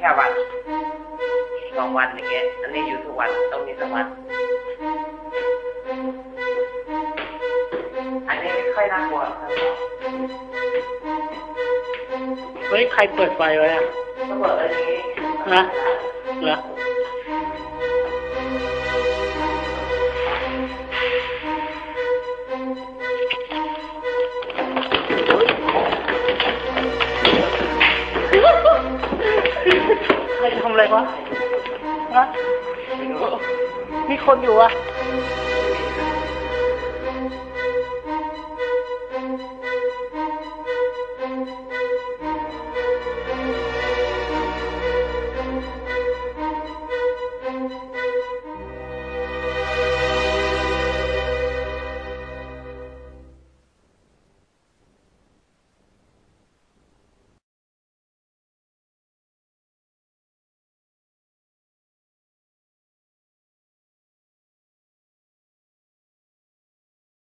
แค่วันสองวันอย่างเงี้ย อันนี้อยู่ทุกวันต้องมีสักวัน อันนี้ไม่ค่อยน่ากลัวครัเฮ้ยใครเปิดไฟไว้อะเปิดอันนี้ฮะเหรอ ใครทำอะไรวะนะไม่รู้มีคนอยู่วะ